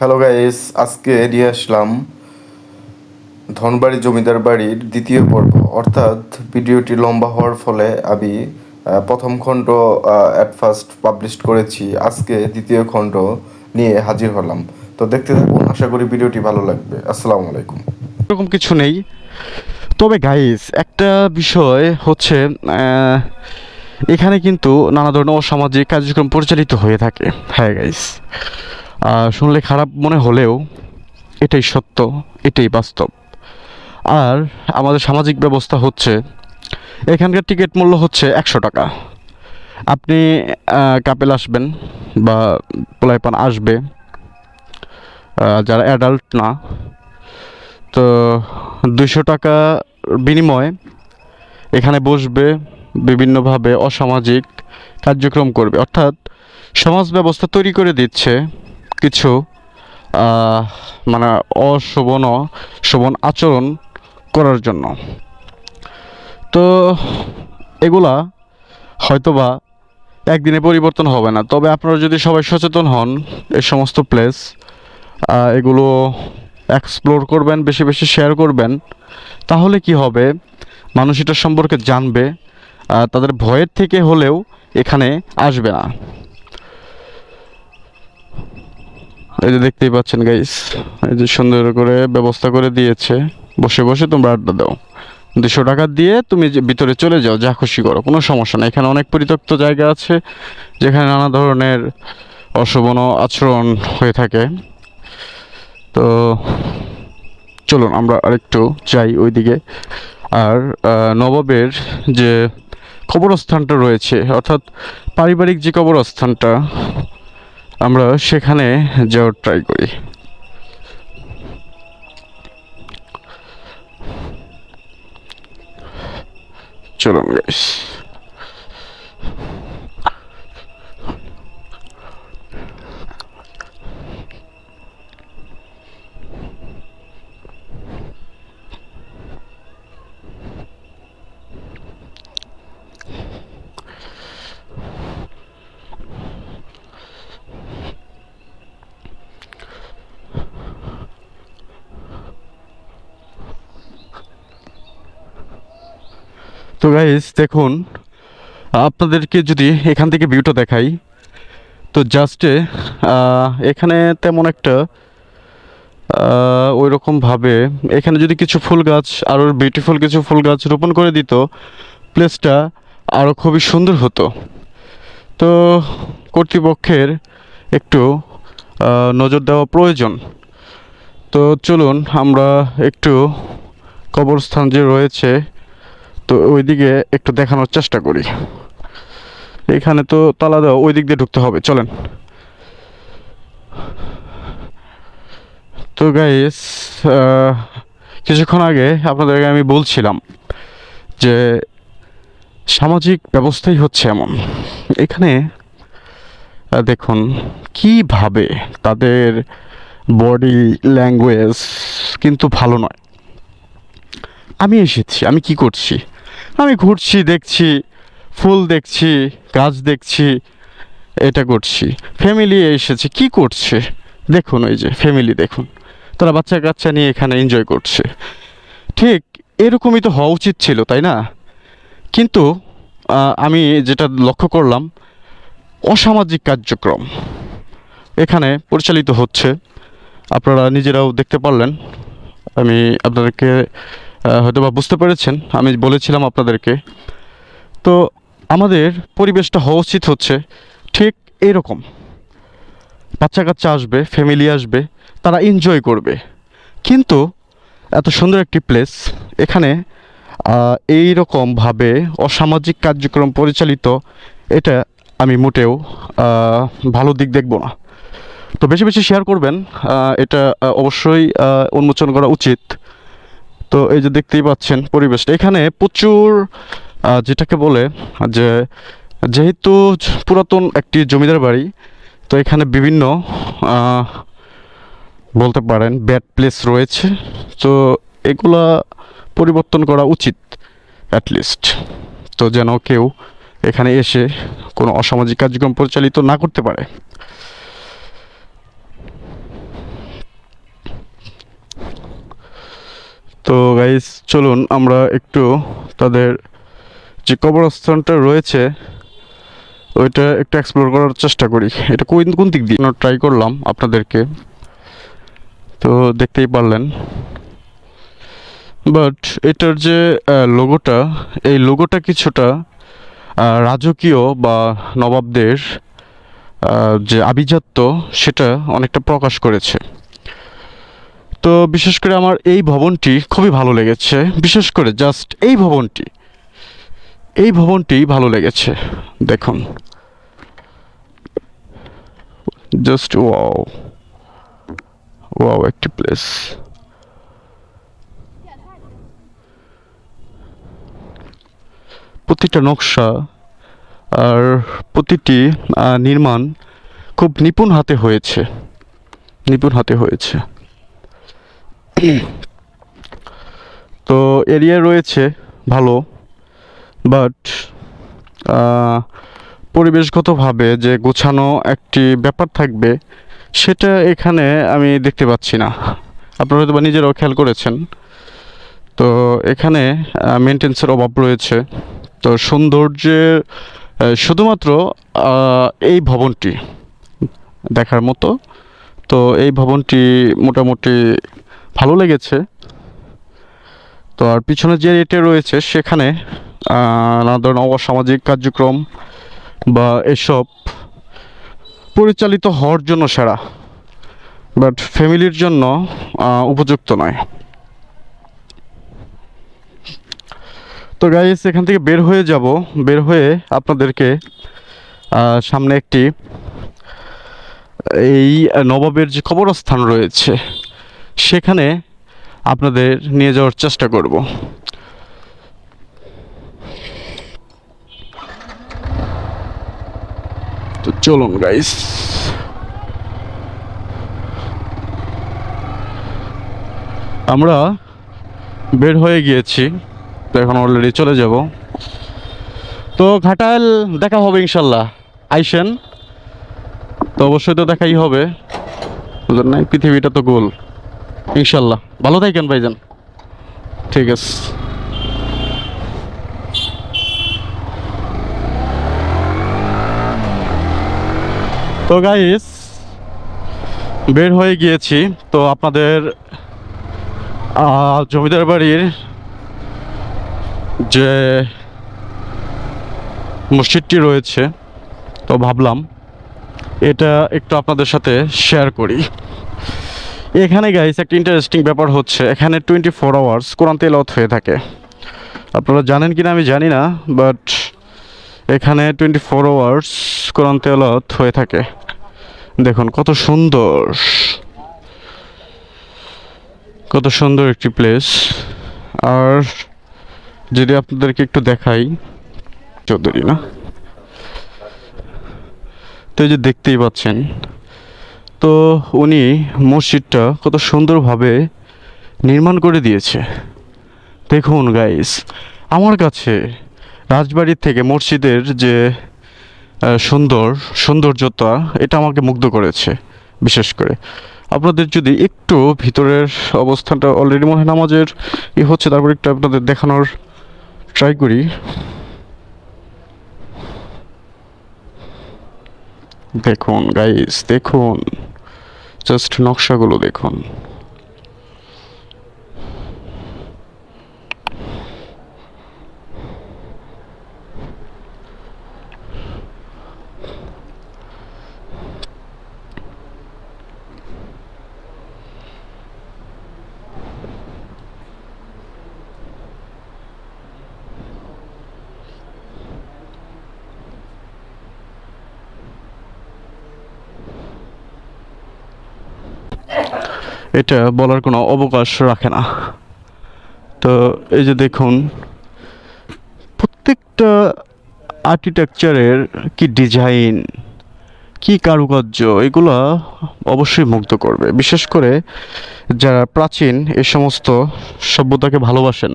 Hello guys আজকে নিয়ে আসলাম ধনবাড়ি জমিদার বাড়ির দ্বিতীয় পর্ব। অর্থাৎ ভিডিওটি লম্বা হওয়ার ফলে আমি প্রথম খণ্ড অ্যাট ফার্স্ট পাবলিশ করেছি। আজকে দ্বিতীয় খণ্ড নিয়ে হাজির হলাম। তো দেখতে থাকুন, আশা করি ভিডিওটি ভালো লাগবে। আসসালামু আলাইকুম। এরকম কিছু নেই। তবে গাইস একটা বিষয় হচ্ছে এখানে কিন্তু নানা ধরনের অসামাজিক কার্যক্রম পরিচালিত হয়ে থাকে। হ্যাঁ গাইস শুনলে খারাপ মনে হলেও এটাই সত্য, এটাই বাস্তব। আর আমাদের সামাজিক ব্যবস্থা হচ্ছে, এখানকার টিকিট মূল্য হচ্ছে একশো টাকা। আপনি কাপেল আসবেন বা পোলাইপান আসবে যারা অ্যাডাল্ট না, তো দুশো টাকা বিনিময়ে এখানে বসবে, বিভিন্নভাবে অসামাজিক কার্যক্রম করবে। অর্থাৎ সমাজ ব্যবস্থা তৈরি করে দিচ্ছে কিছু মানে অশোভন শোভন আচরণ করার জন্য। তো এগুলা হয়তোবা একদিনে পরিবর্তন হবে না। তবে আপনারা যদি সবাই সচেতন হন, এই সমস্ত প্লেস এগুলো এক্সপ্লোর করবেন, বেশি বেশি শেয়ার করবেন, তাহলে কি হবে? মানুষ এটা সম্পর্কে জানবে তাদের ভয়ের থেকে হলেও এখানে আসবে না। এই যে দেখতেই পাচ্ছেন গাইস এই যে সুন্দর করে ব্যবস্থা করে দিয়েছে। বসে বসে তোমরা আড্ডা দাও। দুশো টাকা দিয়ে তুমি ভিতরে চলে যাও, যা খুশি করো, কোনো সমস্যা নেই। এখানে অনেক পরিত্যক্ত জায়গা আছে, যেখানে নানা ধরনের অশোভন আচরণ হয়ে থাকে। তো চলুন, আমরা আরেকটু যাই ওইদিকে। আর নবাবের যে কবরস্থানটা রয়েছে, অর্থাৎ পারিবারিক যে কবরস্থানটা আমরা সেখানে যাওয়ার ট্রাই করি। চলুন গাইস তো গাইস দেখুন, আপনাদেরকে যদি এখান থেকে ভিউটা দেখাই, তো জাস্টে এখানে তেমন একটা ওই রকমভাবে এখানে যদি কিছু ফুল গাছ আরও বিউটিফুল কিছু ফুল গাছ রোপণ করে দিত প্লেসটা আরও খুবই সুন্দর হতো। তো কর্তৃপক্ষের একটু নজর দেওয়া প্রয়োজন। তো চলুন, আমরা একটু কবরস্থান যে রয়েছে তো ওইদিকে একটু দেখানোর চেষ্টা করি। এখানে তো তালা দেওয়া ওই দিক দিয়ে ঢুকতে হবে, চলেন। তো গাইস কিছুক্ষণ আগে আপনাদেরকে আমি বলছিলাম যে সামাজিক ব্যবস্থাই হচ্ছে এমন। এখানে দেখুন, কীভাবে তাদের বডি ল্যাঙ্গুয়েজ কিন্তু ভালো নয়। আমি এসেছি, আমি কি করছি? আমি ঘুরছি, দেখছি, ফুল দেখছি, গাছ দেখছি, এটা করছি। ফ্যামিলি এসেছে, কি করছে? দেখুন ওই যে ফ্যামিলি দেখুন। তারা বাচ্চা কাচ্চা নিয়ে এখানে এনজয় করছে। ঠিক এরকমই তো হওয়া উচিত ছিল, তাই না? কিন্তু আমি যেটা লক্ষ্য করলাম, অসামাজিক কার্যক্রম। এখানে পরিচালিত হচ্ছে। আপনারা নিজেরাও দেখতে পারলেন। আমি আপনাদেরকে হয়তো বা বুঝতে পেরেছেন, আমি বলেছিলাম আপনাদেরকে। তো আমাদের পরিবেশটা হওয়া উচিত হচ্ছে ঠিক এরকম। বাচ্চা কাচ্চা আসবে ফ্যামিলি আসবে, তারা এনজয় করবে। কিন্তু এত সুন্দর একটি প্লেস এখানে এই রকমভাবে অসামাজিক কার্যক্রম পরিচালিত, এটা আমি মোটেও ভালো দিক দেখব না। তো বেশি বেশি শেয়ার করবেন এটা অবশ্যই উন্মোচন করা উচিত। তো এই যে দেখতেই পাচ্ছেন পরিবেশটা। এখানে প্রচুর যেটাকে বলে যে যেহেতু পুরাতন একটি জমিদার বাড়ি, তো এখানে বিভিন্ন বলতে পারেন ব্যাড প্লেস রয়েছে। তো এগুলা পরিবর্তন করা উচিত অ্যাটলিস্ট তো যেন কেউ এখানে এসে কোনো অসামাজিক কার্যক্রম পরিচালিত না করতে পারে। তো গাইস চলুন আমরা একটু তাদের যে কবরস্থানটা রয়েছে, ওইটা একটু এক্সপ্লোর করার চেষ্টা করি। এটা কোন কোন দিক দিয়ে? ট্রাই করলাম আপনাদেরকে। তো দেখতেই পারলেন। বাট এটার যে লোগোটা এই লোগোটা কিছুটা রাজকীয় বা নবাবদের যে আভিজাত্য, সেটা অনেকটা প্রকাশ করেছে। তো বিশেষ করে আমার এই ভবনটি খুবই ভালো লেগেছে। বিশেষ করে জাস্ট এই ভবনটি। এই ভবনটি ভালো লেগেছে। দেখুন। জাস্ট ওয়াও ওয়াও একটি প্লেস প্রতিটা নকশা আর প্রতিটি নির্মাণ খুব নিপুণ হাতে হয়েছে। নিপুণ হাতে হয়েছে। তো এরিয়া রয়েছে ভালো বাট পরিবেশগতভাবে যে গোছানো একটি ব্যাপার থাকবে, সেটা এখানে আমি দেখতে পাচ্ছি না। আপনারা হয়তো বা নিজেরাও খেয়াল করেছেন। তো এখানে মেনটেন্সের অভাব রয়েছে। তো সৌন্দর্যের শুধুমাত্র এই ভবনটি দেখার মতো। তো এই ভবনটি মোটামুটি ভালো লেগেছে। তো আর পিছনে যে এরিয়াটা রয়েছে, সেখানে নানা ধরনের অসামাজিক কার্যক্রম বা এসব পরিচালিত হওয়ার জন্য সেরা। বাট ফ্যামিলির জন্য উপযুক্ত নয়। তো গাইস এখান থেকে বের হয়ে যাব। বের হয়ে আপনাদেরকে সামনে একটি, এই নবাবের যে কবরস্থান রয়েছে সেখানে আপনাদের নিয়ে যাওয়ার চেষ্টা করব। তো চলুন গাইস আমরা বের হয়ে গিয়েছি। তো এখন অলরেডি চলে যাব। তো ঘাটাল দেখা হবে ইনশাল্লাহ। আইসেন। তো অবশ্যই তো দেখাই হবে। নাই? পৃথিবীটা তো গোল। ইনশাল্লাহ। ভালো থাকেন ভাইজান। ঠিক আছে। তো গাইস বের হয়ে গিয়েছি। তো আপনাদের জমিদার বাড়ির যে মসজিদটি রয়েছে, তো ভাবলাম এটা একটু আপনাদের সাথে শেয়ার করি। এখানে গাইস একটা ইন্টারেস্টিং ব্যাপার হচ্ছে, এখানে টোয়েন্টি ফোর আওয়ার্স কোরআন তেলাওয়াত হয়ে থাকে। আপনারা জানেন কিনা আমি জানি না বাট এখানে টোয়েন্টি ফোর আওয়ার্স কোরআন তেলাওয়াত হয়ে থাকে। দেখুন, কত সুন্দর। কত সুন্দর একটি প্লেস আর যদি আপনাদেরকে একটু দেখাই, চৌধুরী, না? তো এই যে দেখতেই পাচ্ছেন তো উনি মসজিদটা কত সুন্দরভাবে নির্মাণ করে দিয়েছে। দেখুন গাইস আমার কাছে রাজবাড়ির থেকে মসজিদের যে সুন্দর সৌন্দর্যতা, এটা আমাকে মুগ্ধ করেছে, বিশেষ করে। আপনাদের যদি একটু ভিতরের অবস্থানটা অলরেডি মনে হয় নামাজের ই হচ্ছে, তারপর একটু আপনাদের দেখানোর ট্রাই করি। দেখুন গাইস দেখুন। জাস্ট নকশাগুলো দেখুন। এটা বলার কোনো অবকাশ রাখে না। তো এই যে দেখুন, প্রত্যেকটা আর্কিটেকচারের কি ডিজাইন কি কারুকার্য, এগুলো অবশ্যই মুগ্ধ করবে। বিশেষ করে যারা প্রাচীন এই সমস্ত সভ্যতাকে ভালোবাসেন।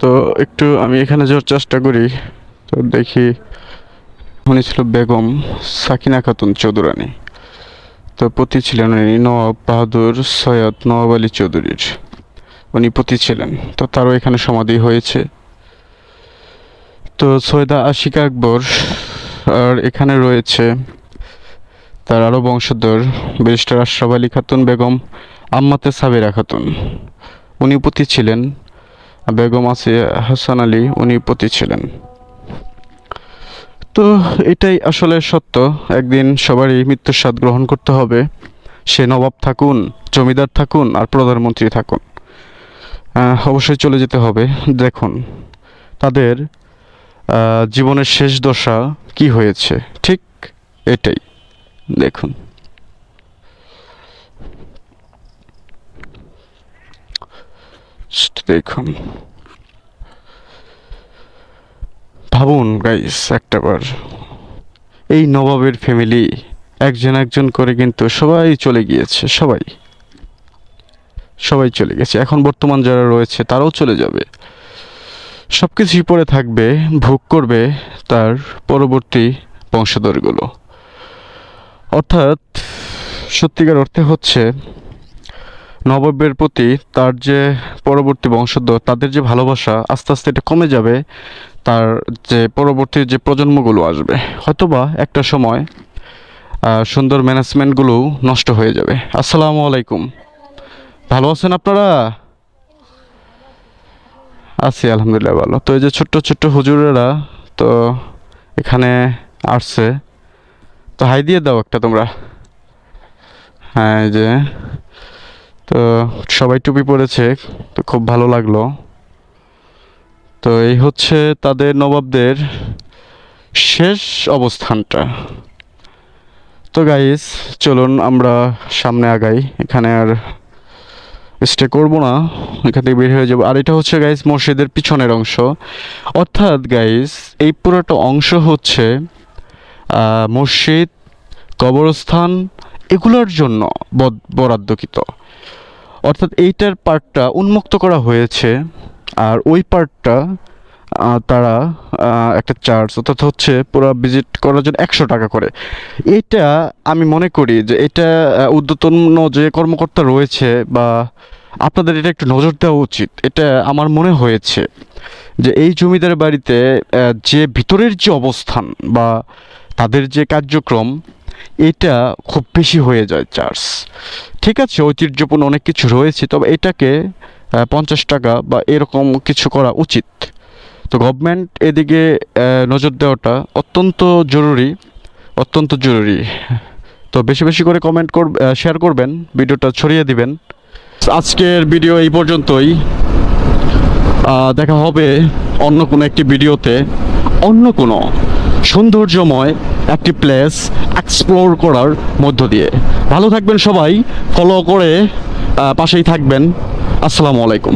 তো একটু আমি এখানে যাওয়ার চেষ্টা করি। তো দেখি উনি ছিল বেগম সাকিনা খাতুন চৌধুরানী। তো পতি ছিলেন উনি নবাব বাহাদুর সৈয়দ নবাব আলী চৌধুরীর। উনি পতি ছিলেন, তো তারও এখানে সমাধি হয়েছে। তো সৈয়দা আশিকা আকবর, আর এখানে রয়েছে তার আরও বংশধর ব্যারিস্টার আশরাফ আলী খাতুন, বেগম আম্মাতে সাবিরা খাতুন। উনি পতি ছিলেন। বেগম আসিয়া হাসান আলী, উনি পতি ছিলেন। তো এটাই আসলে সত্য। একদিন সবারই মৃত্যুর স্বাদ গ্রহণ করতে হবে। সে নবাব থাকুন, জমিদার থাকুন আর প্রধানমন্ত্রী থাকুন। অবশ্যই চলে যেতে হবে। দেখুন, তাদের জীবনের শেষ দশা কি হয়েছে? ঠিক এটাই। দেখুন। দেখুন। ভাবুন গাইস একটাবার এই নবাবের ফ্যামিলি একজন একজন করে কিন্তু সবাই চলে গিয়েছে, সবাই। সবাই চলে গেছে। এখন বর্তমান যারা রয়েছে, তারাও চলে যাবে। সব কিছুই পড়ে থাকবে, ভোগ করবে তার পরবর্তী বংশধরগুলো। অর্থাৎ, সত্যিকার অর্থে হচ্ছে, নবাবের প্রতি তার যে পরবর্তী বংশধর, তাদের যে ভালোবাসা আস্তে আস্তে এটা কমে যাবে। তার যে পরবর্তী যে প্রজন্মগুলো আসবে, হয়তোবা একটা সময় সুন্দর ম্যানেজমেন্টগুলোও নষ্ট হয়ে যাবে। আসসালামু আলাইকুম। ভালো আছেন আপনারা? আছি, আলহামদুলিল্লাহ ভালো। তো এই যে ছোট্ট ছোট্ট হুজুরেরা তো এখানে আসছে। তো হাই দিয়ে দাও একটা তোমরা। হ্যাঁ এই যে। তো সবাই টুপি পরেছে, তো খুব ভালো লাগল। তো এই হচ্ছে তাদের নবাবদের শেষ অবস্থানটা। তো গাইস চলুন আমরা সামনে আগাই। এখানে আর স্টে করব না। এখান থেকে বের হয়ে যাব। আর এটা হচ্ছে গাইস মসজিদের পিছনের অংশ। অর্থাৎ গাইস এই পুরোটা অংশ হচ্ছে মসজিদ, কবরস্থান, এগুলোর জন্য বরাদ্দকৃত। অর্থাৎ এইটার পার্টটা উন্মুক্ত করা হয়েছে। আর ওই পার্টটা তারা একটা চার্জ অর্থাৎ হচ্ছে পুরো ভিজিট করার জন্য একশো টাকা করে। এটা আমি মনে করি যে এটা ঊর্ধ্বতন যে কর্মকর্তা রয়েছে বা আপনাদের এটা একটু নজর দেওয়া উচিত। এটা আমার মনে হয়েছে যে এই জমিদার বাড়িতে যে ভিতরের যে অবস্থান বা তাদের যে কার্যক্রম, এটা খুব বেশি হয়ে যায় চার্জ ঠিক আছে, ঐতিহ্যপূর্ণ অনেক কিছু রয়েছে, তবে এটাকে পঞ্চাশ টাকা বা এরকম কিছু করা উচিত। তো গভর্নমেন্ট এদিকে নজর দেওয়াটা অত্যন্ত জরুরি অত্যন্ত জরুরি। তো বেশি বেশি করে কমেন্ট কর শেয়ার করবেন, ভিডিওটা ছড়িয়ে দিবেন। আজকের ভিডিও এই পর্যন্তই। দেখা হবে অন্য কোনো একটি ভিডিওতে। অন্য কোনো সৌন্দর্যময় একটি প্লেস এক্সপ্লোর করার মধ্য দিয়ে। ভালো থাকবেন সবাই ফলো করে পাশেই থাকবেন। আসসালামু আলাইকুম।